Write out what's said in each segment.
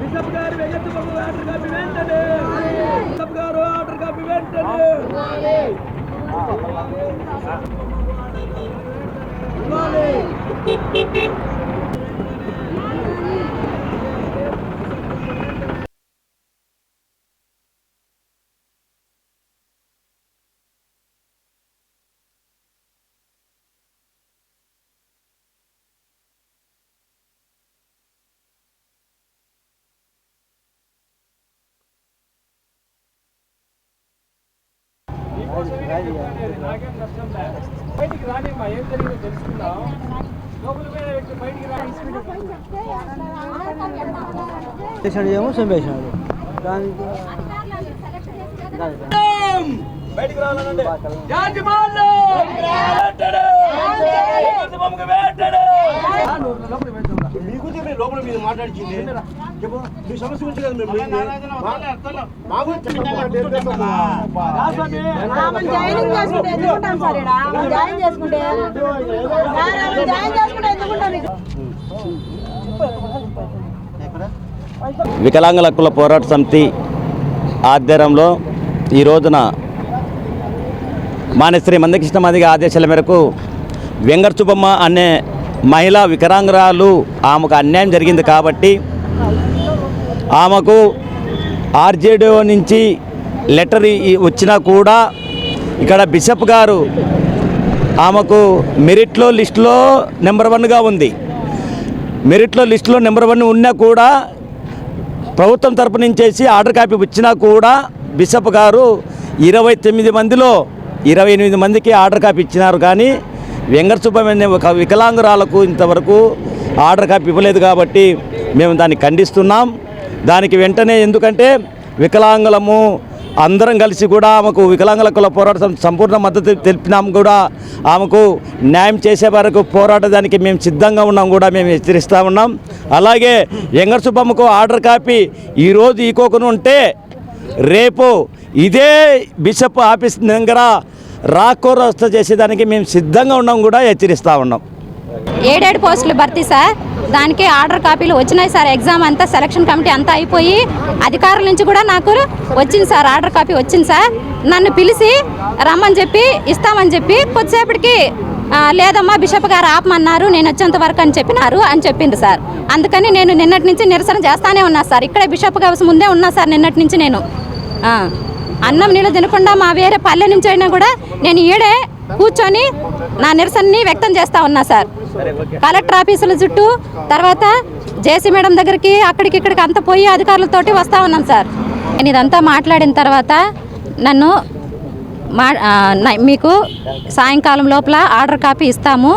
Bishop గారు వెగత్తు బాబు ఆర్డర్ కాపీ వెంటనే. బిషప్ గారు ఆర్డర్ కాపీ వెంటనే. Gracias. బయటికి రానిమ్మా ఏం జరిగిందో తెలుసుకుందాం. లోపల పోయిన వ్యక్తి బయటికి రాని చేసాడు ఏమో చంపేసినాడు దానికి బయటికి రావాలనండి యాజమాన్యం వెంటనే వెంకట బాబుకి వెంటనే మీకు చెప్పి లోపల మీరు మాట్లాడించింది. చెప్పు. మీ సమస్య గురించి కదా మేము పోయింది. మా- మా గురించి ఆమెను జాయినింగ్ చేసుకుంటే ఎందుకుంటాం సార్ ఈడ? ఆమెను జాయిన్ చేసుకుంటే సార్, ఆమెను జాయిన్ చేసుకుంటే ఎందుకుంటాం ఇక? వికలాంగుల హక్కుల పోరాట సమితి ఆధ్వర్యంలో ఈ రోజున మానేశ్రీ మందకృష్ణ మాదిగ ఆదేశాల మేరకు వెంకట సుబ్బమ్మ అనే మహిళా వికలాంగురాలు ఆమెకు అన్యాయం జరిగింది కాబట్టి ఆమెకు ఆర్జేడీఓ నుంచి లెటర్ వచ్చినా కూడా ఇక్కడ బిషప్ గారు ఆమెకు మెరిట్లో లిస్టులో నెంబర్ వన్గా ఉంది. మెరిట్లో లిస్టులో నెంబర్ వన్ ఉన్నా కూడా ప్రభుత్వం తరపు నుంచేసి ఆర్డర్ కాపీ వచ్చినా కూడా బిషప్ గారు ఇరవై తొమ్మిది మందిలో ఇరవై ఎనిమిది మందికి ఆర్డర్ కాపీ ఇచ్చినారు కానీ వెంకట సుబ్బమ్మ ఒక వికలాంగురాలకు ఇంతవరకు ఆర్డర్ కాపీ ఇవ్వలేదు కాబట్టి మేము దాన్ని ఖండిస్తున్నాం. దానికి వెంటనే ఎందుకంటే వికలాంగులము అందరం కలిసి కూడా ఆమెకు వికలాంగుల కుల సంపూర్ణ మద్దతు తెలిపినాం కూడా. ఆమెకు న్యాయం చేసే వరకు పోరాటడానికి మేము సిద్ధంగా ఉన్నాం కూడా మేము హెచ్చరిస్తూ ఉన్నాం. అలాగే ఎంగర్ సుబ్బమ్మకు ఆర్డర్ కాపీ ఈరోజు ఈకోకుండా ఉంటే రేపు ఇదే బిషప్ ఆఫీస్ దగ్గర రాకోరస్త చేసేదానికి మేము సిద్ధంగా ఉన్నాం కూడా హెచ్చరిస్తూ ఉన్నాం. ఏడేడు పోస్టులు భర్తీ సార్. దానికి ఆర్డర్ కాపీలు వచ్చినాయి సార్. ఎగ్జామ్ అంతా సెలక్షన్ కమిటీ అంతా అయిపోయి అధికారుల నుంచి కూడా నాకు వచ్చింది సార్. ఆర్డర్ కాపీ వచ్చింది సార్. నన్ను పిలిచి రమ్మని చెప్పి ఇస్తామని చెప్పి కొద్దిసేపటికి లేదమ్మా బిషప్ గారు ఆపమన్నారు. నేను వచ్చేంత వరకు అని చెప్పినారు అని చెప్పింది సార్. అందుకని నేను నిన్నటి నుంచి నిరసన చేస్తానే ఉన్నా సార్. ఇక్కడే బిషప్ గారు ముందే ఉన్నా సార్ నిన్నటి నుంచి నేను. అన్నం నీళ్ళు తినకుండా మా వేరే పల్లె నుంచి అయినా కూడా నేను ఈడే కూర్చొని నా నిరసనని వ్యక్తం చేస్తా ఉన్నా సార్. కలెక్టర్ ఆఫీసుల చుట్టూ తర్వాత జేసీ మేడం దగ్గరికి అక్కడికి ఇక్కడికి అంత పోయి అధికారులతోటి వస్తూ ఉన్నాం సార్. నేను ఇదంతా మాట్లాడిన తర్వాత నన్ను మా మీకు సాయంకాలం లోపల ఆర్డర్ కాపీ ఇస్తాము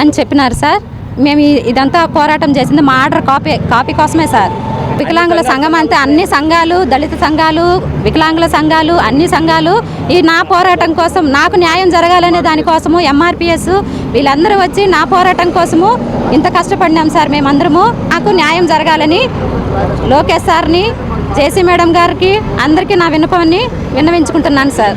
అని చెప్పినారు సార్. మేము ఇదంతా పోరాటం చేసింది మా ఆర్డర్ కాపీ కాపీ కోసమే సార్. వికలాంగుల సంఘం అంతా అన్ని సంఘాలు దళిత సంఘాలు వికలాంగుల సంఘాలు అన్ని సంఘాలు ఈ నా పోరాటం కోసం నాకు న్యాయం జరగాలనే దానికోసము ఎంఆర్పిఎస్ వీళ్ళందరూ వచ్చి నా పోరాటం కోసము ఇంత కష్టపడినాం సార్ మేమందరము నాకు న్యాయం జరగాలని లోకేష్ సార్ని జేసీ మేడం గారికి అందరికీ నా విన్నపాన్ని విన్నవించుకుంటున్నాను సార్.